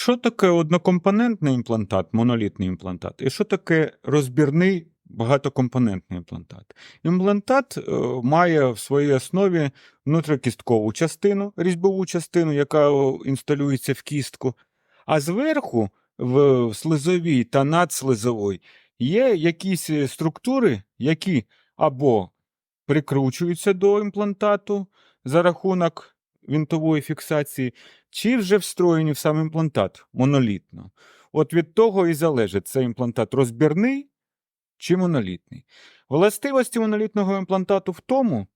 Що таке однокомпонентний імплантат, монолітний імплантат, і що таке розбірний багатокомпонентний імплантат? Імплантат е, має в своїй основі внутрикісткову частину, різьбову частину, яка інсталюється в кістку, а зверху, в слизовій та надслизовій, є якісь е, структури, які або прикручуються до імплантату за рахунок вінтової фіксації, чи вже встроєні в сам імплантат монолітно. От від того і залежить, це імплантат розбірний чи монолітний. Властивості монолітного імплантату в тому,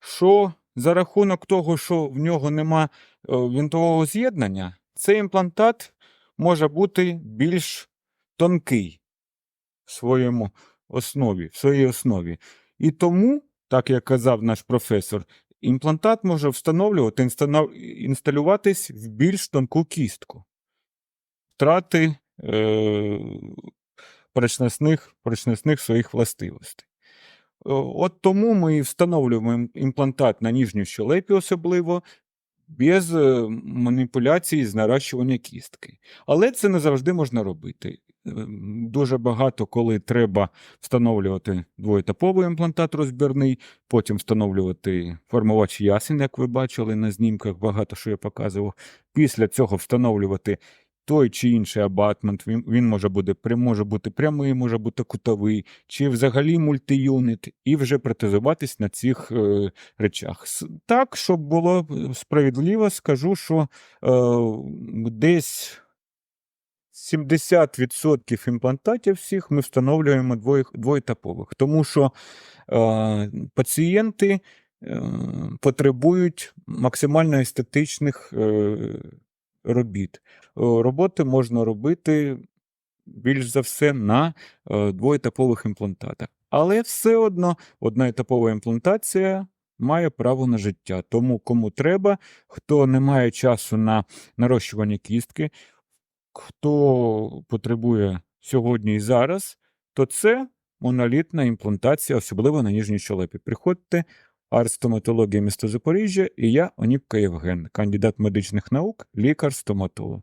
що за рахунок того, що в нього нема е, вінтового з'єднання, цей імплантат може бути більш тонкий в своєму основі, в своїй основі. І тому, так як казав наш професор, імплантат може встановлювати, інсталюватись в більш тонку кістку. Втрати е, прочнесних, прочнесних своїх властивостей. От тому ми і встановлюємо імплантат на нижню щелепі особливо, без е, маніпуляцій з наращування кістки. Але це не завжди можна робити. Дуже багато, коли треба встановлювати двоєтаповий імплантат розбірний, потім встановлювати формувач ясен, як ви бачили на знімках, багато що я показував. Після цього встановлювати той чи інший абатмент. Він, він може, бути, може бути прямий, може бути кутовий, чи взагалі мультиюнит, і вже протезуватись на цих е, речах. Так, щоб було е, справедливо, скажу, що е, десь 70% імплантатів всіх ми встановлюємо двоє, двоєтапових, тому що е, пацієнти е, потребують максимально естетичних е, робіт. Е, Роботи можна робити більш за все на е, двоєтапових імплантатах. Але все одно одноетапова імплантація має право на життя. Тому кому треба, хто не має часу на нарощування кістки, хто потребує сьогодні і зараз, то це монолітна імплантація, особливо на ніжній щелепі. Приходьте, арт-стоматологія міста Запоріжжя, і я, Оніпка Євген, кандидат медичних наук, лікар-стоматолог.